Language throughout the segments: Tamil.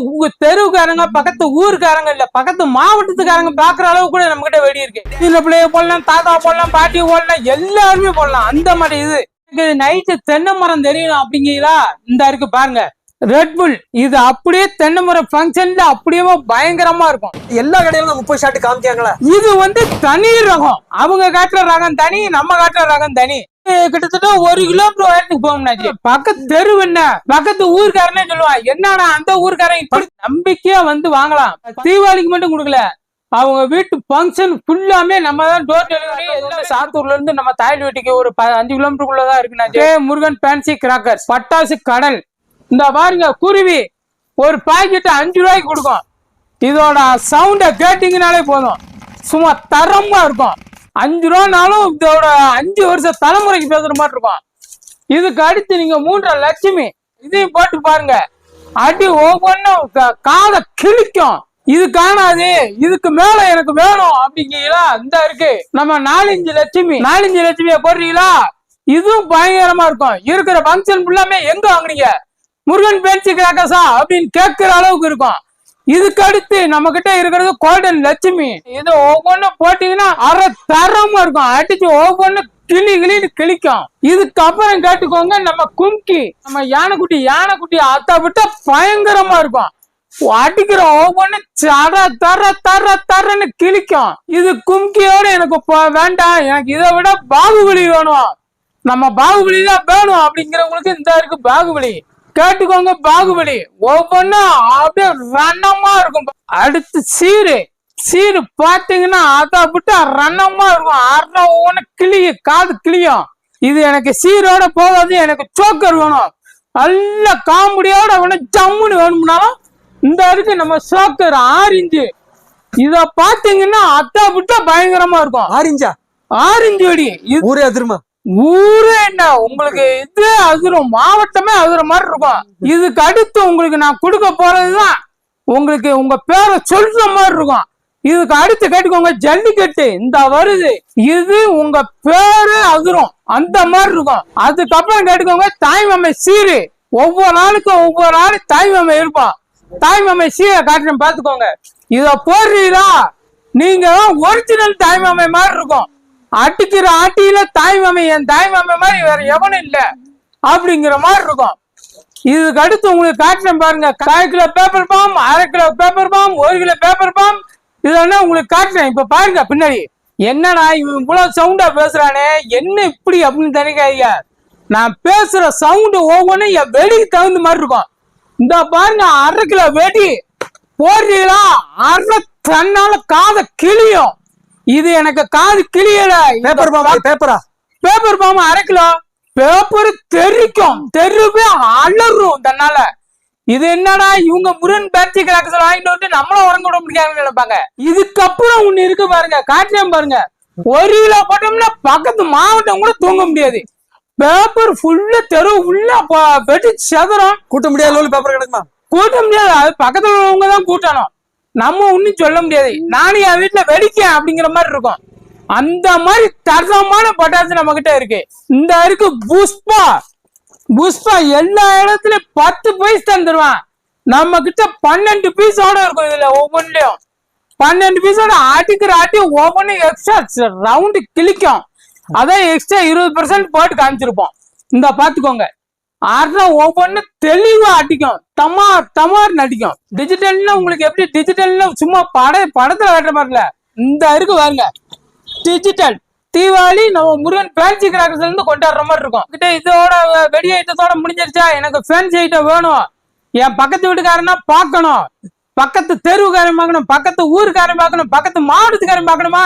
உங்க தெருவுக்காரங்க பக்கத்து ஊருக்காரங்க இல்ல பக்கத்து மாவட்டத்துக்காரங்க பாக்குற அளவு கூட நம்ம கிட்ட வெடி இருக்கு. சின்ன பிள்ளைய போடலாம் தாத்தா போடலாம் பாட்டி போடலாம் எல்லாருமே போடலாம். அந்த மாதிரி இது. நைட்டு தென்னை மரம் தெரியணும் அப்படிங்களா இந்த இருக்கு பாருங்க. ரெட் புல் இது அப்படியே தென்னை மரம் ஃபங்க்ஷன்ல அப்படியே பயங்கரமா இருக்கும். எல்லா கடையிலும் முப்பது ஷாட் காமிக்காங்களா இது வந்து தனி ரகம். அவங்க காட்டுற ரகம் தனி நம்ம காட்டுற ரகம் தனி. கிட்டத்தட்ட ஒரு கிலோமீட்டர் உயரத்துக்கு போகணும்னாச்சு பக்கத்து தெரு என்ன? பக்கத்து ஊருக்காரனே சொல்லுவான் என்னடா அந்த ஊருக்காரன் இப்படி நம்பிக்கையா வந்து வாங்கலாம்? தீபாவளிக்கு மட்டும் கொடுக்கல. அவங்க வீட்டு ஃபங்க்ஷன் ஃபுல்லாமே நம்ம தான் டோர் டெலிவரி எல்லாம் சாத்தூர்ல இருந்து நம்ம தாயல் வீட்டுக்கு ஒரு ப- அஞ்சு கிலோமீட்டருக்குள்ளதான் இருக்குனாச்சு முருகன் ஃபேன்சி கிராக்கர்ஸ் பட்டாசு கடல். இந்த பாருங்க குருவி. ஒரு பாக்கெட் அஞ்சு ரூபாய்க்கு கொடுக்கும். இதோட சவுண்ட கேட்டீங்கனாலே போதும். சும்மா தரமா இருக்கும். அஞ்சு ரூபானாலும் இதோட அஞ்சு வருஷம் தலைமுறைக்கு பேசுற மாதிரி இருக்கும். இதுக்கு அடுத்து நீங்க மூன்றரை லட்சுமி இதையும் போட்டு பாருங்க. அடி ஒவ்வொன்றும் காதை கிழிக்கும். இது காணாது இதுக்கு மேல எனக்கு வேணும் அப்படிங்கீங்களா? இந்த இருக்கு. நம்ம நாலஞ்சு லட்சுமி நாலஞ்சு லட்சுமியை போடுறீங்களா? இதுவும் பயங்கரமா இருக்கும். இருக்கிற ஃபங்க்ஷன் ஃபுல்லாமே எங்க வாங்குனீங்க? முருகன் பேச்சு கிராக்கஸா அப்படின்னு கேட்கிற அளவுக்கு இருக்கும். இதுக்கு அடுத்து நம்ம கிட்ட இருக்கிறது கோல்டன் லட்சுமி. இது ஒவ்வொன்னு போட்டீங்கன்னா அரை தரமா இருக்கும். அடிச்சு ஒவ்வொன்னு கிளி கிளின்னு கிளிக்கும் இதுக்கப்புறம் கேட்டுக்கோங்க நம்ம கும்கி. நம்ம யானைக்குட்டி யானைக்குட்டி அத்தை விட்டா பயங்கரமா இருக்கும். அடிக்கிற ஒவ்வொன்னு தர தர தர தரன்னு கிழிக்கும். இது கும்கியோட எனக்கு வேண்டாம். எனக்கு இதை விட பாகுபலி வேணும். நம்ம பாகுபலி தான் வேணும் அப்படிங்கிறவங்களுக்கு இந்த இருக்கு பாகுபலி. கேட்டுக்கோங்க பாகுபலி. ஒவ்வொன்றும் அப்படியே ரன்னமா இருக்கும். அடுத்து சீரு. சீரு பாத்தீங்கன்னா அதை விட்டு ரன்னமா இருக்கும். அரை ஒவ்வொன்று கிளிய காது கிளியும். இது எனக்கு சீரோட போகாது எனக்கு சோக்கர் வேணும். நல்ல காமெடியோட வேணும் ஜம்முன்னு வேணும்னாலும் இந்த இருக்கு நம்ம சோக்கர் ஆரஞ்சு. இத பாத்தீங்கன்னா அத்தா விட்டா பயங்கரமா இருக்கும். ஆரிஞ்சா? ஆரஞ்சு வெடி ஊரே அதிர்மா? ஊரே என்ன? உங்களுக்கு இது அதிரும் மாவட்டமே அதிர மாதிரி இருக்கும். இதுக்கு அடுத்து உங்களுக்கு நான் கொடுக்க போறதுதான் உங்களுக்கு உங்க பேரை சொல்ற மாதிரி இருக்கும். இதுக்கு அடுத்து கேட்டுக்கோங்க ஜல்லிக்கட்டு. இந்த வருது. இது உங்க பேரு அதிரும் அந்த மாதிரி இருக்கும். அதுக்கப்புறம் கேட்டுக்கோங்க தாய்மாமை சீரு. ஒவ்வொரு நாளுக்கும் ஒவ்வொரு ஆளு தாய்மாமை இருப்பான் தாய்மாமை சீரை காட்டுறேன் பாத்துக்கோங்க இத போடுறீங்களா? நீங்க ஒரிஜினல் தாய்மாமை மாதிரி இருக்கும். அடிக்கிற ஆட்டியில தாய்மாமை என் தாய்மாமை மாதிரி வேற எவனும் இல்ல. அப்படிங்கிற மாதிரி இருக்கும். இதுக்கு அடுத்து உங்களுக்கு காட்டினேன் பாருங்க. கால் கிலோ பேப்பர் பாம் அரை கிலோ பேப்பர் பாம் ஒரு கிலோ பேப்பர் பாம் இதெல்லாம் உங்களுக்கு காட்டினேன். இப்ப பாருங்க பின்னாடி. என்னடா இவன் இவ்வளவு சவுண்டா பேசுறானே? என்ன இப்படி அப்படின்னு நினைக்காதீங்க. நான் பேசுற சவுண்டு ஒவ்வொன்றும் என் வெடிக்கு தகுந்த மாதிரி இருக்கும். இந்த பாருங்க அரை கிலோ வெடி போடுறீங்களா? அரை தன்னால காதை கிளியும் இது எனக்கு காது கிளியல பேப்பர் பாம்பா பேப்பரா பேப்பர் பாம்பு அரை கிலோ பேப்பர் தெரிக்கும். தெருவே அலறும் தன்னால. இது என்னடா இவங்க முருகன் பேட்டரி கிராக்கஸ் வாங்கிட்டு வந்து நம்மளும் உறங்க விட முடியாதுன்னு நினைப்பாங்க. இதுக்கப்புறம் ஒண்ணு இருக்கு பாருங்க. காட்டுறேன் பாருங்க. ஒரு கிலோ போட்டோம்னா பக்கத்து மாவட்டம் கூட தூங்க முடியாது. பேப்பர் ஃபுல்லா தெரு உள்ள வெட்டி செதறோம். கூட்ட முடியாத பேப்பர் கிடக்குமா? கூட்ட முடியாது. அது பக்கத்துல உள்ளவங்க தான் கூட்டணும். நம்ம ஒன்றும் சொல்ல முடியாது. நானும் என் வீட்டுல வெடிக்கேன் அப்படிங்கிற மாதிரி இருக்கும். அந்த மாதிரி தரமான பட்டாசு நம்ம கிட்ட இருக்கு. இந்த இருக்கு புஷ்பா. புஷ்பா எல்லா இடத்துலயும் பத்து பீஸ் தந்துருவான். நம்ம கிட்ட பன்னெண்டு பீஸோட இருக்கும் இதுல ஒவ்வொன்றுலயும் பன்னெண்டு பீஸோட ஆட்டிக்கிற ஆட்டி ஒவ்வொன்றும் எக்ஸ்ட்ரா ரவுண்டு கிழிக்கும். அதான் எக்ஸ்ட்ரா இருபது பர்சன்ட் போட்டு காமிச்சிருப்போம். இந்த பாத்துக்கோங்க. அரை ஒவ்வொன்னு தெளிவா அடிக்கும். தமார் தமார் நடிக்கும் டிஜிட்டல்னா உங்களுக்கு எப்படி டிஜிட்டல்னா சும்மா பட படத்துல காட்டுற மாதிரில இந்த இருக்கு பாருங்க டிஜிட்டல் தீபாவளி நம்ம முருகன் ஃபேன்சி கிராக்கர்ஸ்ல இருந்து கொண்டாடுற மாதிரி இருக்கும். கிட்ட இதோட வெடி ஐட்டத்தோட முடிஞ்சிருச்சா? எனக்கு ஃபேன்சி ஐட்டம் வேணும். என் பக்கத்து வீட்டுக்காரனா பார்க்கணும். பக்கத்து தெருவுக்காரன் பார்க்கணும் பக்கத்து ஊருக்காரன் பார்க்கணும் பக்கத்து மாவட்டத்துக்காரன் பார்க்கணுமா?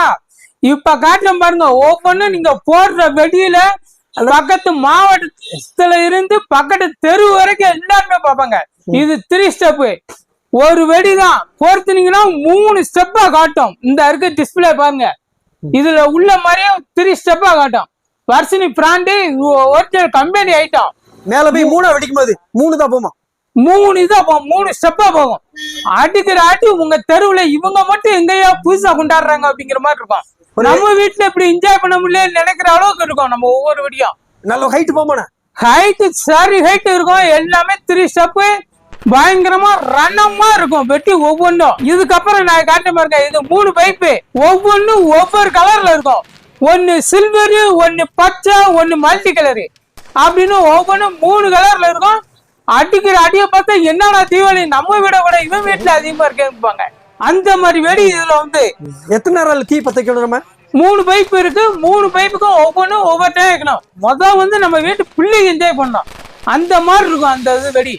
இப்ப காட்டுறேன் பாருங்க ஒவ்வொன்றும் நீங்க போடுற வெடியில பக்கத்து மாவட்டத்துல இருந்து பக்கத்து தெரு வரைக்கும் எல்லாருமே பார்ப்பாங்க. இது த்ரீ ஸ்டெப்பு ஒரு வெடிதான். பொறுத்துனீங்கன்னா மூணு ஸ்டெப்பா காட்டும். இந்த இருக்க டிஸ்பிளே பாருங்க. இதுல உள்ள மாதிரியே த்ரீ ஸ்டெப்பா காட்டும். Varshini brand original company item மேல போய் மூணா வெடிக்கும் போது மூணு தான் போமா? மூணு இதா போகும் மூணு ஸ்டெப்பா போகும். அடிக்கிற ஆட்டி உங்க தெருவுல இவங்க மட்டும் எங்கேயா புதுசா கொண்டாடுறாங்க அப்படிங்கிற மாதிரி இருக்கும். நம்ம வீட்டுல இப்படி என்ஜாய் பண்ண முடியல நினைக்கிற அளவுக்கு இருக்கும் நம்ம ஒவ்வொரு வீடியும். நல்ல ஹைட் போமாண்ணே. ஹைட் சரி ஹைட் இருக்கும். எல்லாமே த்ரீ ஸ்டெப்பு பயங்கரமா ரணமா இருக்கும். வெட்டி ஒவ்வொன்றும். இதுக்கப்புறம் நான் காட்ட பாருங்க இது மூணு பைப்பு ஒவ்வொன்றும் ஒவ்வொரு கலர்ல இருக்கும். ஒன்னு சில்வரு ஒன்னு பச்சை ஒன்னு மல்டி கலரு அப்படின்னு ஒவ்வொன்றும் மூணு கலர்ல இருக்கும். அடிக்கிற அடியை பார்த்தா என்னடா தீபாவளி? நம்ம விட கூட இவன் வீட்டுல அதிகமா இருக்கேன்பாங்க அந்த மாதிரி வெடி இதுல வந்து எத்தனை நேரம் தீ பத்த வைக்கணும் மூணு பைப் இருக்கு. மூணு பைப்புக்கும் ஒவ்வொன்றும் ஒவ்வொரு டைம் வைக்கணும். மொதல் வந்து நம்ம வீட்டு பிள்ளைங்க என்ஜாய் பண்ணோம் அந்த மாதிரி இருக்கும் அந்த இது வெடி.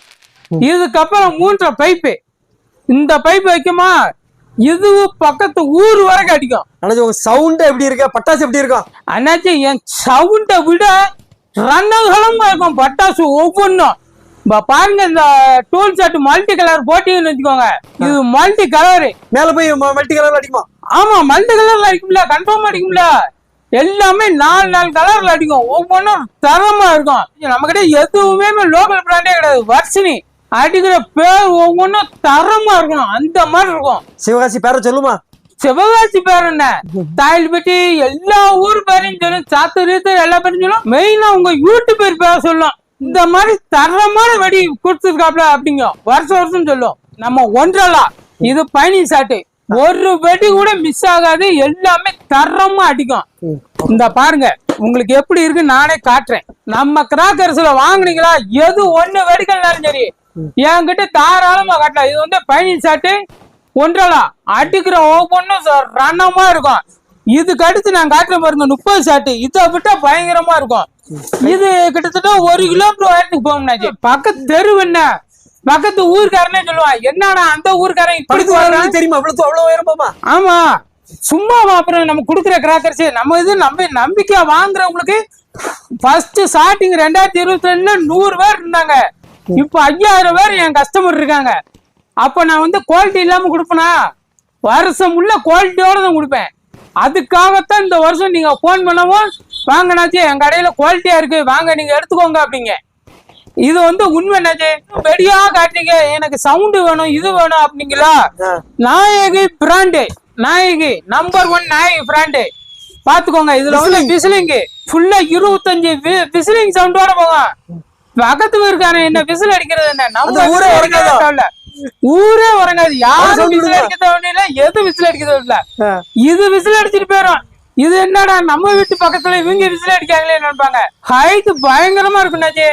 இதுக்கப்புறம் மூன்றரை பைப்பு இந்த பைப் வைக்குமா? இது பக்கத்து ஊர் வரைக்கும் அடிக்கும் அண்ணாச்சி உங்க சவுண்ட் எப்படி இருக்கு? பட்டாசு எப்படி இருக்கும்? அண்ணாச்சி என் சவுண்டை விட ரணகலமா இருக்கும். பட்டாசு ஒவ்வொன்றும் பாருங்க இந்த டூல் செட் மல்டி கலர் போட்டிங்கன்னு வச்சுக்கோங்க. இது மல்டி கலரு மேல போய் மல்டி கலர்ல அடிக்குமா? ஆமா மல்டி கலர்ல அடிக்கும்ல கன்ஃபார்ம் அடிக்கும்ல. எல்லாமே நாலு நாலு கலர்ல அடிக்கும். ஒவ்வொன்றும் தரமா இருக்கும். நம்ம கிட்ட எதுவுமே லோக்கல் பிராண்டே கிடையாது. வர்ஷினி அடிக்கிற பேர் ஒவ்வொன்றும் தரமா இருக்கணும். அந்த மாதிரி இருக்கும். சிவகாசி பேர சொல்லுமா? சிவகாசி பேர் என்ன? தாயில்பட்டி எல்லா ஊர் பேரையும் சொல்லும் சாத்து ரீத்து எல்லா பேரும் சொல்லும் மெயினா உங்க யூடியூப் பேர் பேர சொல்லும். இந்த மாதிரி தரமான வெடி கொடுத்துருக்காப்ல அப்படிங்க. வருஷம் வருஷம் சொல்லும். நம்ம ஒன்றலா. இது பயணி சாட்டு ஒரு வெடி கூட மிஸ் ஆகாது. எல்லாமே தரமா அடிக்கும். இந்த பாருங்க. உங்களுக்கு எப்படி இருக்கு நானே காட்டுறேன். நம்ம கிராக்கர்ஸ்ல வாங்குனீங்களா? எது ஒண்ணு வெடிக்கலனாலும் சரி. என்கிட்ட தாராளமா காட்டலாம். இது வந்து பயணி சாட்டு ஒன்றலா. அடிக்கிற ஒவ்வொன்றும் ரணமா இருக்கும். இதுக்கு அடுத்து நான் காட்டுற பாருங்க முப்பது சாட்டு இதை விட்டா பயங்கரமா இருக்கும். இது கிட்டத்தட்ட ஒரு கிலோமீட்டர் போகணும்னாச்சு பக்கத்து தெரு என்ன? பக்கத்து ஊர்க்காரனே சொல்லுவான் என்னடா அந்த ஊர்க்காரன் இப்படி தெரியுமா? அவ்வளவு அவ்வளவு உயரம் போமா ஆமா. சும்மா அப்புறம் நம்ம குடுக்குற கிராக்கர்ஸ் நம்ம இது நம்பி நம்பிக்கையா வாங்குறவங்களுக்கு ஃபர்ஸ்ட் ஸ்டார்டிங் ரெண்டாயிரத்தி இருபத்தி ரெண்டுல நூறு பேர் இருந்தாங்க. இப்ப ஐயாயிரம் பேர் என் கஸ்டமர் இருக்காங்க. அப்ப நான் வந்து குவாலிட்டி இல்லாம கொடுப்பேனா? வருஷம் உள்ள குவாலிட்டியோட தான் கொடுப்பேன். அதுக்காகத்தான் இந்த வருஷம் நீங்க போன் பண்ணவும் வாங்கினாச்சு என் கடையில குவாலிட்டியா இருக்கு. வாங்க நீங்க எடுத்துக்கோங்க அப்படிங்க. இது வந்து உண்மை என்னாச்சு வெடியா காட்டுறீங்க எனக்கு சவுண்டு வேணும் இது வேணும் அப்படிங்களா? Nayaki brand Nayaki number one Nayaki brand பாத்துக்கோங்க இதுல வந்து விசிலிங் ஃபுல்லா இருபத்தஞ்சு விசிலிங் சவுண்டோட போகும் பக்கத்து இருக்காரு என்ன விசில் அடிக்கிறது என்ன? நம்ம ஊரே உறங்காதா? ஊரே உறங்காது. யாரும் விசில்? அடிக்க தேவையில்ல எது விசில் அடிக்க தேவையில்ல இது விசில் அடிச்சிட்டு போயிடும் இது என்னடா நம்ம வீட்டு பக்கத்துல இவங்க விசில் அடிக்காங்களே நினைப்பாங்க. ஹைட் பயங்கரமா இருக்கும் நாச்சி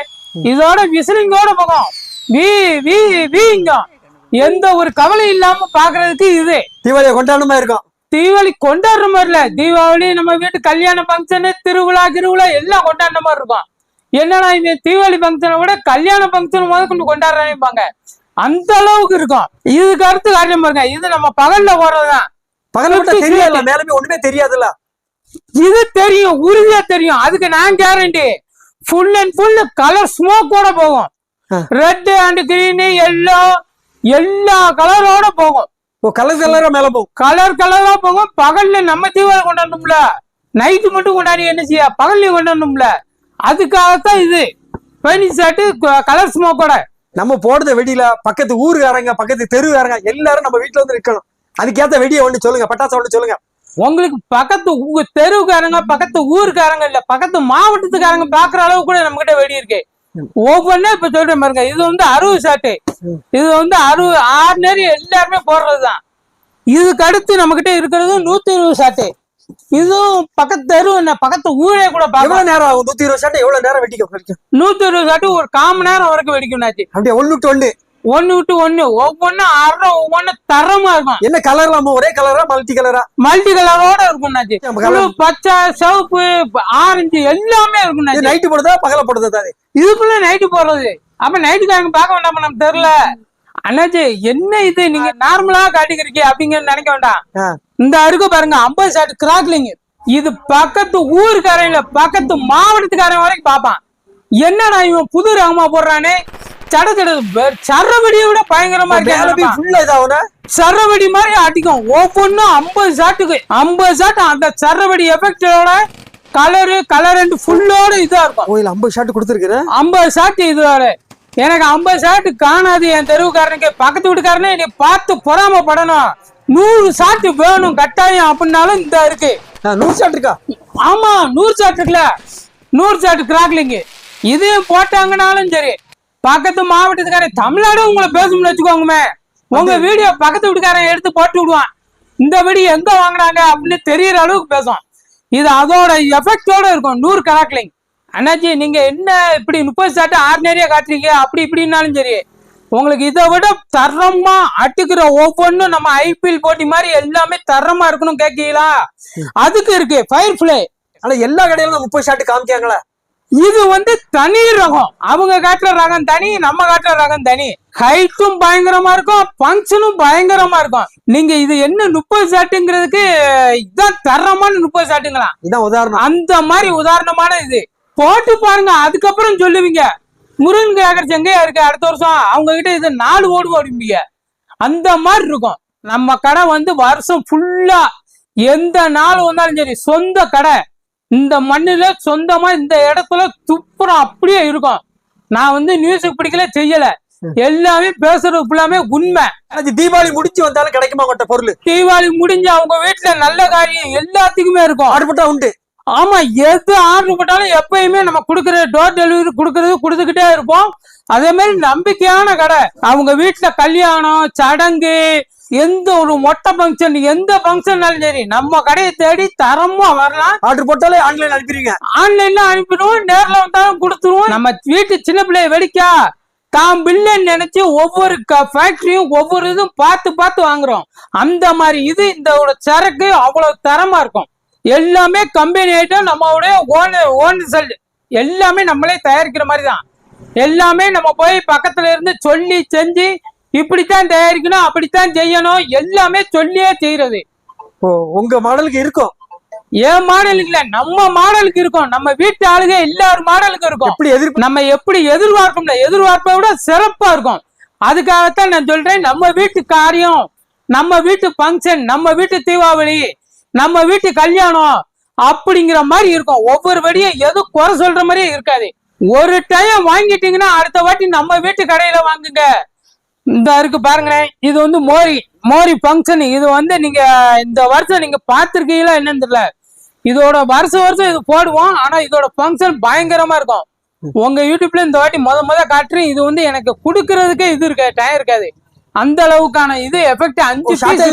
இதோட விசிலிங்கோட போகும் வீ வீ வீங்க. எந்த ஒரு கவலை இல்லாம பாக்குறதுக்கு இது. தீபாவளியை கொண்டாடணுமா இருக்கும். தீபாவளி கொண்டாடுற மாதிரி இல்ல. தீபாவளி நம்ம வீட்டு கல்யாண ஃபங்க்ஷனு திருவிழா கிருவிழா எல்லாம் கொண்டாடுற மாதிரி இருக்கும். என்னடா இது? தீபாவளி ஃபங்க்ஷனை விட கல்யாண ஃபங்க்ஷன் முத கொண்டு கொண்டாடுறாங்க அந்த அளவுக்கு இருக்கும். இதுக்கு அடுத்து காரியம் பாருங்க. இது நம்ம பகல்ல போறதுதான் பகல விட்டா Fifty தெரியாதுல்ல மேலுமே ஒண்ணுமே தெரியாதுல்ல. இது தெரியும் உறுதியா தெரியும். அதுக்கு நான் guarantee full and full colour ஸ்மோக்கோட போகும். ஆ. ரெட் அண்ட் கிரீன் எல்லோ எல்லா கலரோட போகும். கலர் கலரா மேல போகும். கலர் கலரா போகும். பகல்ல நம்ம தீபாவளி கொண்டாடணும்ல. நைட்டு மட்டும் கொண்டாடி என்ன செய்ய? பகல்லையும் கொண்டாடணும்ல. அதுக்காகத்தான் இது. பயணி சாட்டு கலர் ஸ்மோக்கோட நம்ம போடுற வெடியில பக்கத்து ஊருக்காரங்க பக்கத்து தெருக்காரங்க எல்லாரும் நம்ம வீட்டுல வந்து நிக்கணும். அதுக்கேத்த வெடியை ஒண்ணு சொல்லுங்க பட்டாசு ஒண்ணு சொல்லுங்க. உங்களுக்கு பக்கத்து உங்க தெருவுக்காரங்க பக்கத்து ஊருக்காரங்க இல்ல பக்கத்து மாவட்டத்துக்காரங்க பாக்குற அளவு கூட நம்ம கிட்ட வெடி இருக்கு. ஒவ்வொன்றும் இப்ப சொல்றேன் பாருங்க இது வந்து அறுபது ஷாட்டு. இது வந்து அறுபது ஆறு நேரம் எல்லாருமே போடுறதுதான். இதுக்கு அடுத்து நம்ம கிட்ட இருக்கிறது நூத்தி இருபது ஷாட்டு. இதுவும் பக்கத்து தெரு என்ன பக்கத்து ஊரே கூட எவ்வளவு நேரம் ஆகும்? நூத்தி இருபது ஷாட் எவ்வளவு நேரம் வெடிக்கும்? வெடிக்கும் நூத்தி இருபது ஷாட்டு ஒரு கால் மணி நேரம் வரைக்கும் வெடிக்கும்னாச்சு. அப்படியே ஒண்ணு டு ஒண்ணு விட்டு ஒண்ணு ஒவ்வொன்றும் அரை ஒவ்வொன்றும் தரமா இருக்கும். என்ன கலர்ல ஒரே கலரா மல்டி கலரா மல்டி கலரோட blue, பச்சை சிவப்பு ஆரஞ்சு எல்லாமே இருக்கும்னாச்சு நைட்டு போடுதா பகல போடுதா அது இதுக்குள்ள நைட்டு போடுறது. அப்ப நைட்டுக்காரங்க பார்க்க வேண்டாமா நம்ம தெரியல. அண்ணாச்சி என்ன இது? நீங்க நார்மலா காட்டிக்கிறீங்க அப்படிங்கிற நினைக்க வேண்டாம். இந்த அருக்கு பாருங்க ஐம்பது ஷாட் கிராக்லிங் இது பக்கத்து ஊருக்காரன் பக்கத்து மாவட்டத்துக்காரன் வரைக்கும் பார்ப்பான். என்னடா இவன் புது ரகமா போடுறானே? சட சட சரவெடியை விட பயங்கரமா இருக்கு ஃபுல்லா இதாகும்னா? சரவெடி மாதிரி அடிக்கும். ஒவ்வொன்றும் ஐம்பது ஷாட்டுக்கு. ஐம்பது ஷாட் அந்த சரவெடி எஃபெக்டோட கலரு கலர் அண்ட் ஃபுல்லோட இதா இருக்கும். கோயில் ஐம்பது ஷாட் கொடுத்துருக்குறேன்? ஐம்பது ஷாட் இதோட எனக்கு ஐம்பது ஷாட் காணாது. என் தெருவுக்காரனுக்கு பக்கத்து வீட்டுக்காரனே என்னை பார்த்து பொறாமப்படணும். நூறு ஷாட் வேணும் கட்டாயம் அப்படின்னாலும் இந்த இருக்கு. நூறு ஷாட் இருக்கா? ஆமா நூறு ஷாட் இருக்குல்ல. நூறு ஷாட் கிராக்லிங் இதையும் போட்டாங்கனாலும் சரி. பக்கத்து மாவட்டத்துக்காரன் தமிழ்நாடு உங்களை பேசும்னு வச்சுக்கோங்கமே. உங்க வீடியோ பக்கத்து வீட்டுக்காரன் எடுத்து போட்டு விடுவான். இந்த வீடியோ எங்க வாங்குனாங்க அப்படின்னு தெரியற அளவுக்கு பேசும் இது அதோட எஃபெக்டோட இருக்கும். நூறு கணக்குலிங் அண்ணாச்சி நீங்க என்ன இப்படி முப்பது சாட்டு ஆர்டினரியா காட்டுறீங்க? அப்படி இப்படின்னாலும் சரி. உங்களுக்கு இதை விட தரமா அட்டுக்கிற ஒவ்வொன்றும் நம்ம ஐபிஎல் போட்டி மாதிரி எல்லாமே தரமா இருக்கணும் கேட்கீங்களா அதுக்கு இருக்கு. ஃபயர் ஃபிளை ஆனா எல்லா கடையிலும் முப்பது ஷாட் காமிக்காங்களா இது வந்து தனி ரகம். அவங்க காட்டுற ரகம் தனி நம்ம காட்டுற ரகம் தனி. ஹைட்டும் பயங்கரமா இருக்கும் ஃபங்க்ஷனும் பயங்கரமா இருக்கும். நீங்க இது என்ன முப்பது ஷாட்டுங்கிறதுக்கு இதான் தரமான முப்பது ஷாட்டுங்களா இதான் உதாரணம். அந்த மாதிரி உதாரணமான இது. போட்டு பாருங்க அதுக்கப்புறம் சொல்லுவீங்க. முருகன் கேக்கர் செங்கையா இருக்கு அடுத்த வருஷம் அவங்க கிட்ட இது நாலு ஓடு ஓடுவீங்க. அந்த மாதிரி இருக்கும். நம்ம கடை வந்து வருஷம் ஃபுல்லா எந்த நாள் வந்தாலும் சரி சொந்த கடை. இந்த மண்ணுல சொந்தமா இந்த இடத்துல துப்புரம் அப்படியே இருக்கும் நான் வந்து நியூஸுக்கு பிடிக்கல செய்யல. எல்லாமே பேசுறது ஃபுல்லாமே உண்மை. தீபாவளி முடிச்சு வந்தாலும் கிடைக்குமா உங்கள்கிட்ட பொருள்? தீபாவளி முடிஞ்சு அவங்க வீட்டுல நல்ல காரியம் எல்லாத்துக்குமே இருக்கும். அடுப்பட்டா உண்டு. ஆமா எது ஆர்டர் போட்டாலும் எப்பயுமே நம்ம கொடுக்கற டோர் டெலிவரி கொடுக்கறது கொடுத்துக்கிட்டே இருப்போம். அதே மாதிரி நம்பிக்கையான கடை. அவங்க வீட்டுல கல்யாணம் சடங்கு எந்த ஒரு மொட்டை ஃபங்க்ஷன் எந்த ஃபங்க்ஷன்னாலும் சரி நம்ம கடையை தேடி தரமா வரலாம். ஆர்டர் போட்டாலே ஆன்லைன் அனுப்பிடுவீங்க. ஆன்லைன்ல அனுப்பிடுவோம் நேர்ல வந்தாலும் கொடுத்துருவோம். நம்ம வீட்டு சின்ன பிள்ளைய வெடிக்கா. தான் பில்லுன்னு நினைச்சு ஒவ்வொரு ஃபேக்டரியும் ஒவ்வொரு இதுவும் பார்த்து பார்த்து வாங்குறோம். அந்த மாதிரி இது இந்த சரக்கு அவ்வளவு தரமா இருக்கும். எல்லாமே கம்பெனி ஐட்டம் நம்மளுடைய ஓன் ஓன் செல் எல்லாமே நம்மளே தயாரிக்கிற மாதிரி தான் எல்லாமே நம்ம போய் பக்கத்துல இருந்து சொல்லி செஞ்சு இப்படித்தான் தயாரிக்கணும் அப்படித்தான் செய்யணும் எல்லாமே சொல்லியே செய்யறது. ஓ உங்க மாடலுக்கு இருக்கும். என் மாடலுக்கு இல்ல நம்ம மாடலுக்கு இருக்கும். நம்ம வீட்டு ஆளுங்க எல்லாரும் மாடலுக்கு இருக்கும். எப்படி எதிர்ப்பு நம்ம எப்படி எதிர்பார்ப்போம்ல எதிர்பார்ப்பை விட சிறப்பா இருக்கும். அதுக்காகத்தான் நான் சொல்றேன் நம்ம வீட்டு காரியம் நம்ம வீட்டு ஃபங்க்ஷன் நம்ம வீட்டு தீபாவளி நம்ம வீட்டு கல்யாணம் அப்படிங்கிற மாதிரி இருக்கும். ஒவ்வொரு வழியும் எதுவும் குறை சொல்ற மாதிரியே இருக்காது. ஒரு டைம் வாங்கிட்டீங்கன்னா அடுத்த வாட்டி நம்ம வீட்டு கடையில வாங்குங்க. இந்த இருக்கு பாருங்களேன். இது வந்து மோரி மோரி ஃபங்க்ஷன் இது வந்து நீங்க இந்த வருஷம் நீங்க பார்த்திருக்கீங்களா என்னன்னு தெரியல. இதோட வருஷம் வருஷம் இது போடுவோம். ஆனா இதோட ஃபங்க்ஷன் பயங்கரமா இருக்கும். உங்க யூடியூப்ல இந்த வாட்டி முத முத காட்டுறேன். இது வந்து எனக்கு கொடுக்கறதுக்கே இது இருக்க டைம் இருக்காது. அந்த அளவுக்கான இது எஃபெக்ட் அஞ்சு ஷார்ட்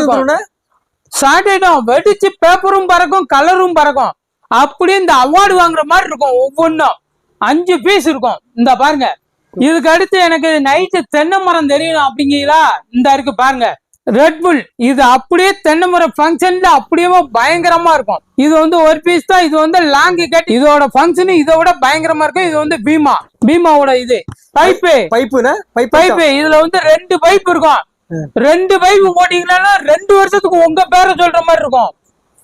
ஆயிடும் வெடிச்சு பேப்பரும் பறக்கும் கலரும் பறக்கும். அப்படியே இந்த அவார்டு வாங்குற மாதிரி இருக்கும் ஒவ்வொன்றும் அஞ்சு பீஸ் இருக்கும். இந்த பாருங்க. இதுக்கு அடுத்து எனக்கு நைட்டு தென்னை மரம் தெரியணும் அப்படிங்களா இந்த இருக்கு பாருங்க. ரெட் புல் இது அப்படியே தென்னை மரம் ஃபங்க்ஷன்ல அப்படியே பயங்கரமா இருக்கும். இது வந்து ஒரு பீஸ் தான். இது வந்து லாங் கட் இதோட ஃபங்க்ஷன் இதை விட பயங்கரமா இருக்கும். இது வந்து பீமா. பீமாவோட இது. பைப்பு. பைப்புனா? Pipe pipe. இதுல வந்து ரெண்டு பைப் இருக்கும். ரெண்டு பைப் போட்டீங்கன்னா ரெண்டு வருஷத்துக்கு உங்க பேரை சொல்ற மாதிரி இருக்கும்.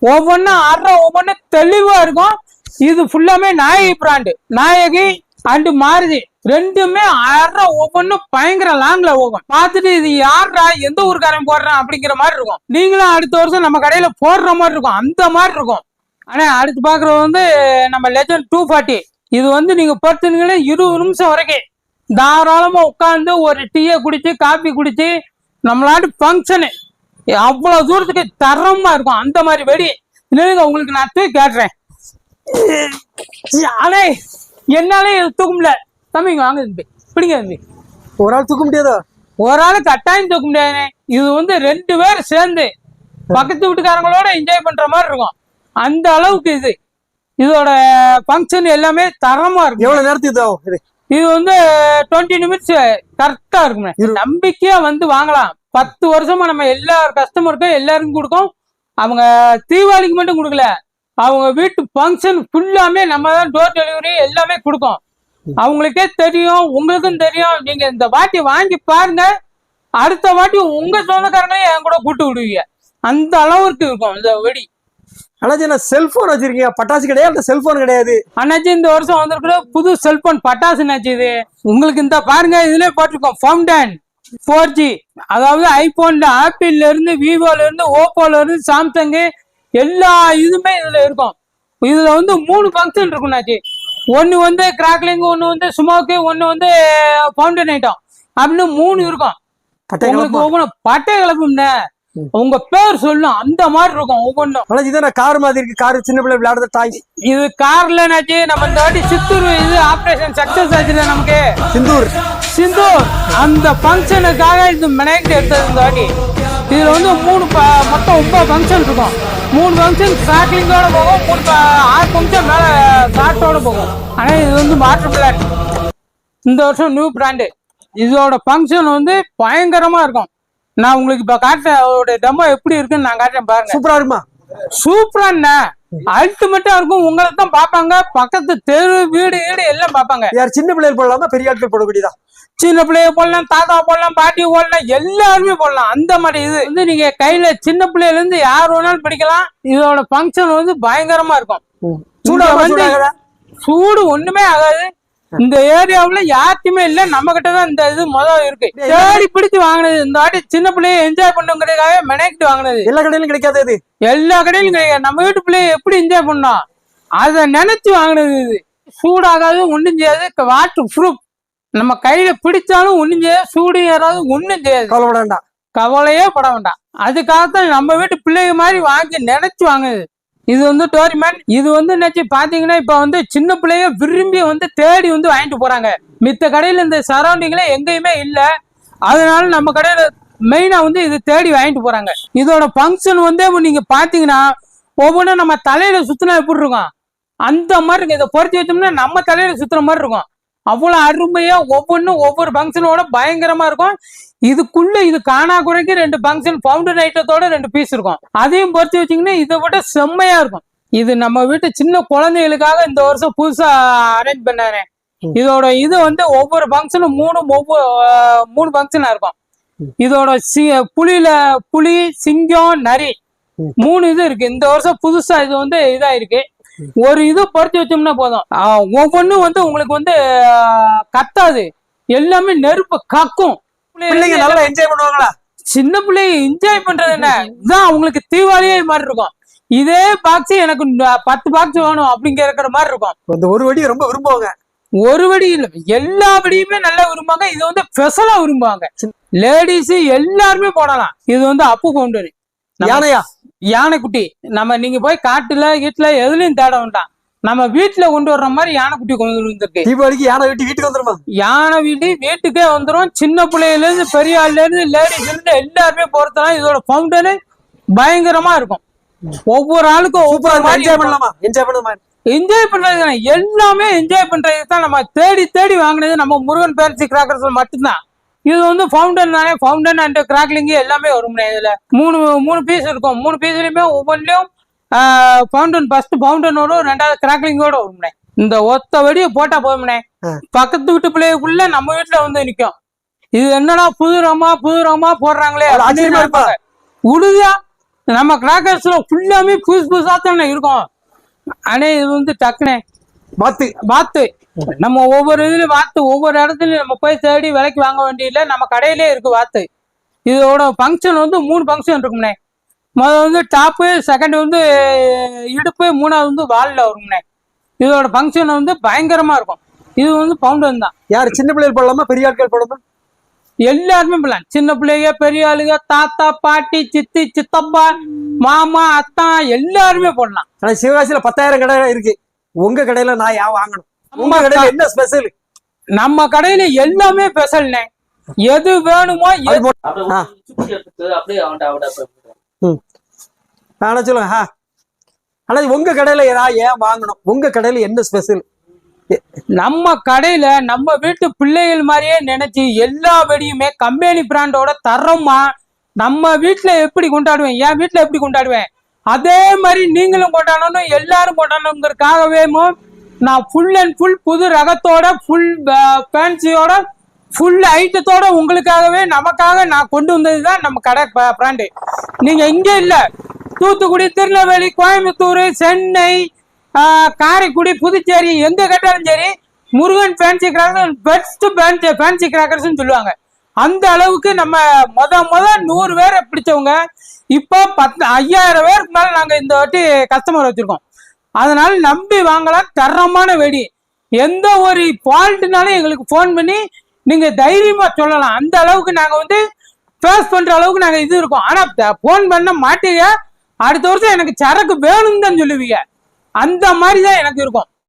ஒவ்வொன்றும் அற ஒவ்வொன்றும் தெளிவா இருக்கும். இது ஃபுல்லாமே நாயகி பிராண்டு நாயகி அண்டு மாருதி. ரெண்டுமே அற ஒவ்வொன்றும் பயங்கர லாங்ல போகும். பார்த்துட்டு இது யாரா எந்த ஊருக்காரன் போடுறான் அப்படிங்கிற மாதிரி இருக்கும். நீங்களும் அடுத்த வருஷம் நம்ம கடையில போடுற மாதிரி இருக்கும். அந்த மாதிரி இருக்கும். ஆனா அடுத்து பாக்குறது வந்து நம்ம லெஜன் டூ ஃபார்ட்டி இது வந்து நீங்க பொறுத்துனீங்கன்னா இருபது நிமிஷம் வரைக்கும். தாராளமா உட்காந்து ஒரு டீயை குடிச்சு காபி குடிச்சு நம்மளாட்டு ஃபங்க்ஷனு அவ்வளவு தூரத்துக்கு தரமா இருக்கும். அந்த மாதிரி வெடி. இன்னும் உங்களுக்கு நான் தூக்கி காட்டுறேன். ஆனே என்னாலே இது தூக்க முடியல. தம்பி இங்க வாங்க தம்பி. பிடிங்க தம்பி. ஒரு ஆள் தூக்க முடியாதோ? ஒரு ஆளு கட்டாயம் தூக்க முடியாதுண்ணே இது வந்து ரெண்டு பேர் சேர்ந்து பக்கத்து வீட்டுக்காரங்களோட என்ஜாய் பண்ற மாதிரி இருக்கும். அந்த அளவுக்கு இது. இதோட ஃபங்க்ஷன் எல்லாமே தரமா இருக்கும். எவ்வளவு நேரத்துக்கு இது இது வந்து டுவெண்ட்டி நிமிட்ஸ் கரெக்டா இருக்குமே. இரு. நம்பிக்கையா வந்து வாங்கலாம். பத்து வருஷமா நம்ம எல்லா கஸ்டமருக்கும் எல்லாருக்கும் கொடுக்கோம். அவங்க தீபாவளிக்கு மட்டும் கொடுக்கல. அவங்க வீட்டு ஃபங்க்ஷன் ஃபுல்லாமே நம்ம தான் டோர் டெலிவரி எல்லாமே கொடுக்கோம். அவங்களுக்கே தெரியும் உங்களுக்கும் தெரியும். நீங்க இந்த வாட்டி வாங்கி பாருங்க. அடுத்த வாட்டி உங்க சொந்தக்காரங்களே என் கூட கூட்டு விடுவீங்க. அந்த அளவுக்கு இருக்கும் இந்த வெடி. அண்ணாச்சி நான் செல்போன் வச்சிருக்கீங்க? பட்டாசு கிடையாது அந்த செல்போன் கிடையாது? அண்ணாச்சி இந்த வருஷம் வந்திருக்கிற புது செல்போன் பட்டாசுனாச்சு இது? உங்களுக்கு இந்த பாருங்க இதுல போட்டிருக்கோம். ஃபவுண்டன் ஃபோர் ஜி அதாவது ஐபோன்ல ஆப்பிள்ல இருந்து விவோல இருந்து ஓப்போல இருந்து சாம்சங் எல்லா இதுமே இதுல இருக்கும். இதுல வந்து மூணு ஃபங்க்ஷன் இருக்கும்னாச்சு ஒன்னு வந்து கிராக்லிங் ஒன்னு வந்து ஸ்மோக்கு ஒன்னு வந்து ஃபவுண்டன் ஐட்டம் அப்படின்னு மூணு இருக்கும். பட்டை உங்களுக்கு கலப்பா ஒவ்வொன்றும் பட்டை கிளப்பும்னே ம். உங்க பேர் சொல்லும் அந்த மாதிரி இருக்கும் ஒவ்வொன்றும். அண்ணாச்சி இதான் கார் மாதிரி இருக்கு. கார் சின்ன பிள்ளை விளையாடுற டாய் இது கார்ல என்னாச்சு? நம்ம இந்த வாட்டி சித்தூர் இது ஆபரேஷன் சக்சஸ் ஆச்சுல நமக்கு. சிந்தூர். சிந்தூர். அந்த ஃபங்க்ஷனுக்காக இது மெனக்கிட்டு எடுத்தது இந்த வாட்டி. இதுல வந்து மூணு மொத்தம் ஒன்பது ஃபங்க்ஷன் இருக்கும். மூணு ஃபங்க்ஷன் கிராக்லிங்கோட போகும் மூணு ஆறு ஃபங்க்ஷன் மேல சாட்டோட போகும். ஆனா இது வந்து மாற்று பிளான் இந்த வருஷம் நியூ பிராண்டு இதோட ஃபங்க்ஷன் வந்து பயங்கரமா இருக்கும். நான் உங்களுக்கு இப்ப காட்டுறேன் அதோட டெமோ எப்படி இருக்குன்னு நான் காட்டுறேன் பாருங்க. சூப்பரா இருக்குமா சூப்பரா அல்டிமேட்டா இருக்கும். உங்களை தான் பார்ப்பாங்க. பக்கத்து தெரு வீடு வீடு எல்லாம் பார்ப்பாங்க. யார் சின்ன பிள்ளைகள் போடலாமா பெரிய ஆட்கள் போடக்கூடியதா சின்ன பிள்ளைய போடலாம் தாத்தா போடலாம் பாட்டி போடலாம் எல்லாருமே போடலாம். அந்த மாதிரி இது. வந்து நீங்க கையில சின்ன பிள்ளையில இருந்து யார் வேணாலும் பிடிக்கலாம். இதோட ஃபங்க்ஷன் வந்து பயங்கரமா இருக்கும். சூடா வந்து சூடு ஒண்ணுமே ஆகாது. இந்த ஏரியாவுல யாருக்குமே இல்ல நம்ம கிட்ட தான் இந்த இது முதல் இருக்கு. தேடி பிடிச்சு வாங்கினது. இந்த வாட்டி சின்ன பிள்ளைய என்ஜாய் பண்ணுங்கிறதுக்காக மெனக்கிட்டு வாங்கினது. எல்லா கடையிலும் கிடைக்காது இது. எல்லா கடையிலும் கிடையாது நம்ம வீட்டு பிள்ளைய எப்படி என்ஜாய் பண்ணோம்? அதை நினைச்சு வாங்கினது இது. சூடாகாது ஒண்ணும் செய்யாது. வாட்டர் ப்ரூஃப் நம்ம கையில பிடிச்சாலும் ஒண்ணும் செய்யாது. சூடு ஏறாது ஒண்ணும் செய்யாது. கவலைப்பட வேண்டாம். கவலையே பட வேண்டாம். அதுக்காகத்தான் நம்ம வீட்டு பிள்ளைங்க மாதிரி வாங்கி நினைச்சு வாங்குது இது வந்து டோரிமேன் இது வந்து நினைச்சு பாத்தீங்கன்னா இப்ப வந்து சின்ன பிள்ளைய விரும்பி வந்து தேடி வந்து வாங்கிட்டு போறாங்க. மித்த கடையில இந்த சரௌண்டிங்ல எங்கேயுமே இல்ல. அதனால நம்ம கடையில மெயினா வந்து இது தேடி வாங்கிட்டு போறாங்க. இதோட ஃபங்க்ஷன் வந்து நீங்க பாத்தீங்கன்னா ஒவ்வொன்றும் நம்ம தலையில சுத்தினா எப்படி இருக்கும்? அந்த மாதிரி இருக்கும் இதை பொறுத்து வச்சோம்னா நம்ம தலையில சுத்துற மாதிரி இருக்கும். அவ்வளவு அருமையா ஒவ்வொன்றும் ஒவ்வொரு ஃபங்க்ஷனோட பயங்கரமா இருக்கும். இதுக்குள்ள இது காணா குறைக்கு ரெண்டு ஃபங்க்ஷன் பவுண்டர் ஐட்டத்தோட ரெண்டு பீஸ் இருக்கும். அதையும் பொறுத்து வச்சீங்கன்னா இதை விட செம்மையா இருக்கும். இது நம்ம வீட்டு சின்ன குழந்தைகளுக்காக இந்த வருஷம் புதுசா அரேஞ்ச் பண்ணாரு. இதோட இது வந்து ஒவ்வொரு ஃபங்க்ஷனும் மூணு ஒவ்வொரு மூணு ஃபங்க்ஷனா இருக்கும். இதோட சி புலியில புலி சிங்கம் நரி. மூணு இது இருக்கு. இந்த வருஷம் புதுசா இது வந்து இதா இருக்கு ஒரு இது பொறுத்து வச்சோம்னா போதும். ஒவ்வொன்றும் வந்து உங்களுக்கு வந்து கத்தாது. எல்லாமே நெருப்பு கக்கும். பிள்ளைங்க நல்லா என்ஜாய் பண்ணுவாங்களா? சின்ன பிள்ளைங்க என்ஜாய் பண்றது என்ன? இதுதான் அவங்களுக்கு தீபாவளியே மாதிரி இருக்கும். இதே பாக்ஸ் எனக்கு பத்து பாக்ஸ் வேணும் அப்படிங்கிற இருக்கிற மாதிரி இருக்கும். இந்த ஒரு வெடி ரொம்ப விரும்புவாங்க. ஒரு வெடி இல்ல எல்லா வெடியுமே நல்லா விரும்புவாங்க. இது வந்து ஸ்பெஷலா விரும்புவாங்க. லேடிஸ் எல்லாருமே போடலாம். இது வந்து அப்பு கவுண்டர் யானையா? யானைக்குட்டி. நம்ம நீங்க போய் காட்டுல வீட்டுல எதுலயும் தேட வேண்டாம். நம்ம வீட்டுல கொண்டு வர்ற மாதிரி யானைக்குட்டி கொண்டு வந்திருக்கு தீபாவளிக்கு யானை வெட்டி வீட்டுக்கு வந்துருமா? யானை வீடு வீட்டுக்கே வந்துரும். சின்ன பிள்ளையில இருந்து பெரிய ஆள்ல இருந்து லேடிஸ்ல இருந்து எல்லாருமே பொறுத்தலாம் இதோட ஃபவுண்டனு பயங்கரமா இருக்கும். ஒவ்வொரு ஆளுக்கும் ஒவ்வொரு என்ஜாய் பண்ணலாமா? என்ஜாய் பண்ணுமா என்ஜாய் பண்றது. எல்லாமே என்ஜாய் பண்றது தான் நம்ம தேடி தேடி வாங்கினது நம்ம முருகன் பேரன்சி கிராக்கர்ஸ் மட்டும்தான். இது வந்து ஃபவுண்டன் தானே? ஃபவுண்டன் அண்ட் கிராக்லிங் எல்லாமே வரும் இதுல. மூணு மூணு பீஸ் இருக்கும். மூணு பீஸ்லயுமே ஒவ்வொன்றிலும் ஃபவுண்டன் ஃபர்ஸ்ட் ஃபவுண்டன் வரும் ரெண்டாவது கிராக்லிங்கோட வரும்னே இந்த ஒத்த வெடியை போட்டா போதும்னே. பக்கத்து வீட்டு பிள்ளைக்குள்ள நம்ம வீட்டுல வந்து நிக்கும். இது என்னடா புது ரமா புது ரமா போடுறாங்களே அவ்வளவு அப்படின்னு ஆச்சரியமா இருப்பா. நினைப்பாங்க. உடுதா நம்ம கிராக்கர்ஸ்ல ஃபுல்லாமே புதுசு புதுசா தானே இருக்கும். ஆனா இது வந்து டக்குனே மாத்து வாத்து நம்ம ஒவ்வொரு இதுல வாத்து ஒவ்வொரு இடத்துலயும் நம்ம போய் தேடி விலைக்கு வாங்க வேண்டியதில்லை நம்ம கடையிலே இருக்கு வாத்து. இதோட ஃபங்க்ஷன் வந்து மூணு ஃபங்க்ஷன் இருக்கும்னே. முதல் வந்து டாப்பு செகண்ட் வந்து இடுப்பு மூணாவது வந்து வாலில் வரும்னே. இதோட ஃபங்க்ஷன் வந்து பயங்கரமா இருக்கும். இது வந்து பவுண்டன் தான். யார் சின்ன பிள்ளைகள் போடலாமா பெரிய ஆட்கள் போடலாமா? எல்லாருமே போடலாம். சின்ன பிள்ளைங்க பெரிய ஆளுங்க தாத்தா பாட்டி சித்தி சித்தப்பா மாமா அத்தான் எல்லாருமே போடலாம். ஆனா சிவகாசியில பத்தாயிரம் கடை இருக்கு. உங்க கடையில நான் ஏன் வாங்கணும்? உங்க நம்ம கடையில என்ன ஸ்பெஷல் நம்ம கடையில எல்லாமே ஸ்பெஷல்னே எது வேணுமோ ஆனா சொல்லுங்க. ஆனா உங்க கடையில ஏதாவது ஏன் வாங்கணும்? உங்க கடையில என்ன ஸ்பெஷல் நம்ம கடையில நம்ம வீட்டு பிள்ளைகள் மாதிரியே நினைச்சு எல்லா வெடியுமே கம்பெனி பிராண்டோட தரமா நம்ம வீட்டுல எப்படி கொண்டாடுவேன்? என் வீட்டுல எப்படி கொண்டாடுவேன்? அதே மாதிரி நீங்களும் கொண்டாடணும் எல்லாரும் கொண்டாடணுங்கிறதுக்காகவே நான் ஃபுல் அண்ட் ஃபுல் புது ரகத்தோட ஃபுல் ஃபேன்சியோட ஃபுல் ஐட்டத்தோட உங்களுக்காகவே நமக்காக நான் கொண்டு வந்தது தான் நம்ம கடை பிராண்டு நீங்க இங்கே இல்லை. தூத்துக்குடி திருநெல்வேலி கோயம்புத்தூர் சென்னை காரைக்குடி புதுச்சேரி எங்க கேட்டாலும் சரி Murugan fancy cracker best fancy fancy கிராக்கர்ஸ்னு சொல்லுவாங்க. அந்த அளவுக்கு நம்ம மொத மொத நூறு பேரை பிடிச்சவங்க இப்போ பத்து ஐயாயிரம் பேருக்கு மேலே நாங்கள் இந்த வாட்டி கஸ்டமர் வச்சுருக்கோம். அதனால நம்பி வாங்கலாம் தரமான வெடி. எந்த ஒரு ஃபால்ட்னாலும் எங்களுக்கு ஃபோன் பண்ணி நீங்கள் தைரியமாக சொல்லலாம். அந்த அளவுக்கு நாங்கள் வந்து ஃபேஸ் பண்ணுற அளவுக்கு நாங்கள் இது இருக்கோம். ஆனால் ஃபோன் பண்ண மாட்டீங்க. அடுத்த வருஷம் எனக்கு சரக்கு வேணும்னு தான் சொல்லுவீங்க. அந்த மாதிரி தான் எனக்கு இருக்கும்.